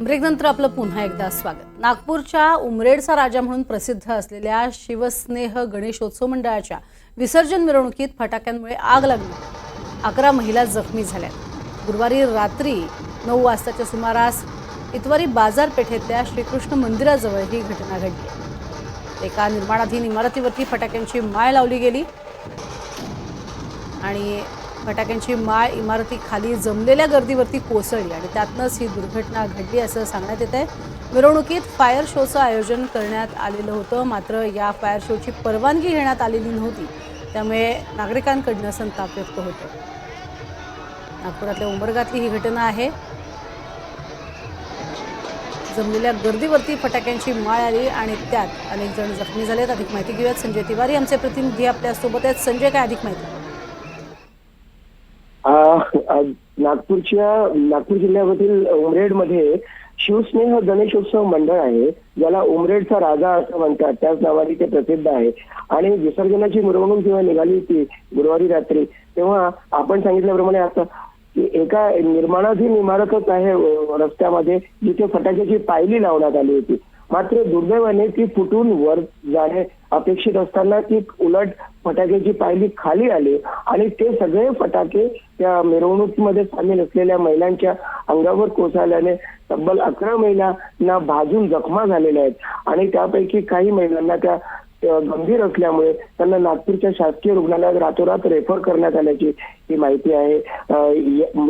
ब्रेकनंतर आपलं पुन्हा एकदा स्वागत. नागपूरच्या उमरेडचा राजा म्हणून प्रसिद्ध असलेल्या शिवस्नेह गणेशोत्सव मंडळाच्या विसर्जन मिरवणुकीत फटाक्यांमुळे आग लागली. अकरा महिला जखमी झाल्या. गुरुवारी रात्री नऊ वाजताच्या सुमारास इतवारी बाजारपेठेतल्या श्रीकृष्ण मंदिराजवळ ही घटना घडली. एका निर्माणाधीन इमारतीवरती फटाक्यांची माळ लावली गेली आणि फटाक्यांची माळ इमारतीखाली जमलेल्या गर्दीवरती कोसळली आणि त्यातनंच ही दुर्घटना घडली असं सांगण्यात येत आहे मिरवणुकीत फायर शोचं आयोजन करण्यात आलेलं होतं. मात्र या फायर शोची परवानगी घेण्यात आलेली नव्हती. त्यामुळे नागरिकांकडनं संताप व्यक्त होतो नागपुरातल्या उंबरगातली ही घटना आहे. जमलेल्या गर्दीवरती फटाक्यांची माळ आली आणि त्यात अनेक जण जखमी झालेत. अधिक माहिती घेऊयात. संजय तिवारी आमचे प्रतिनिधी आपल्यासोबत आहेत. संजय काय अधिक माहिती? नागपूरच्या नागपूर जिल्ह्यामधील उमरेडमध्ये शिवस्नेह गणेशोत्सव मंडळ आहे. ज्याला उमरेडचा राजा असं म्हणतात. त्याच नावाने ते प्रसिद्ध आहे. आणि विसर्जनाची मिरवणूक जेव्हा निघाली होती गुरुवारी रात्री तेव्हा आपण सांगितल्याप्रमाणे आता एका निर्माणाधीन इमारतच आहे रस्त्यामध्ये जिथे फटाक्याची पायली लावण्यात आली होती. मात्र दुर्दैवाने ती फुटून वर जाणे अपेक्षित असताना ती उलट फटाक्याची पायली खाली आली आणि ते सगळे फटाके त्या मिरवणुकीमध्ये सामील असलेल्या महिलांच्या अंगावर कोसळल्याने तब्बल अकरा महिलांना भाजून जखमा झालेल्या आहेत. आणि त्यापैकी काही महिलांना त्या गंभीर असल्यामुळे त्यांना नागपूरच्या शासकीय रुग्णालयात रातोरात रेफर करण्यात आल्याची ही माहिती आहे.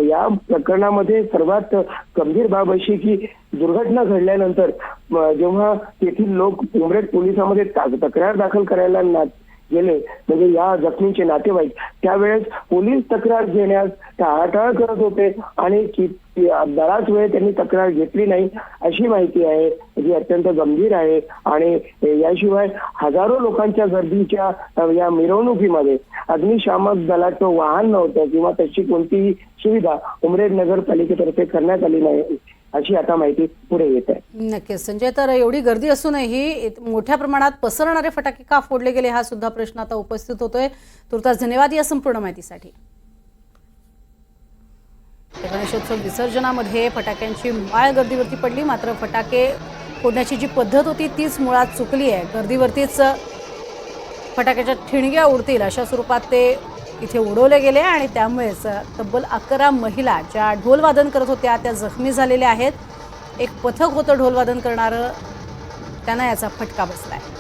या- प्रकरणामध्ये सर्वात गंभीर बाब अशी की दुर्घटना घडल्यानंतर जेव्हा तेथील लोक उमरेड पोलिसांमध्ये तक्रार दाखल करायला ना गेले. म्हणजे या जखमींचे नातेवाईक. त्यावेळेस पोलीस तक्रार घेण्यास टाळाटाळ करत होते. आणि बराच वेळ त्यांनी तक्रार घेतली नाही अशी माहिती आहे जी अत्यंत गंभीर आहे. आणि याशिवाय हजारो लोकांच्या गर्दीच्या या मिरवणुकीमध्ये अग्निशामक दलाचं वाहन नव्हतं किंवा त्याची कोणतीही सुविधा उमरेड नगरपालिकेतर्फे करण्यात आली नाही अशी आता माहिती पुढे येत आहे. नक्कीच. संजय तर एवढी गर्दी असूनही मोठ्या प्रमाणात पसरणारे फटाके का फोडले गेले हा सुद्धा प्रश्न आता उपस्थित होतोय. तुर्तास धन्यवाद या संपूर्ण माहितीसाठी. गणेशोत्सव विसर्जनामध्ये फटाक्यांची माळ गर्दीवरती पडली मात्र फटाके फोडण्याची जी पद्धत होती तीच मुळात चुकली आहे. गर्दीवरतीच फटाक्याच्या ठिणग्या उडतील अशा स्वरूपात ते इथे उडवले गेले आणि त्यामुळेच तब्बल अकरा महिला ज्या ढोलवादन करत होत्या त्या जखमी झालेल्या आहेत. एक पथक होतं ढोलवादन करणारं त्यांना याचा फटका बसला आहे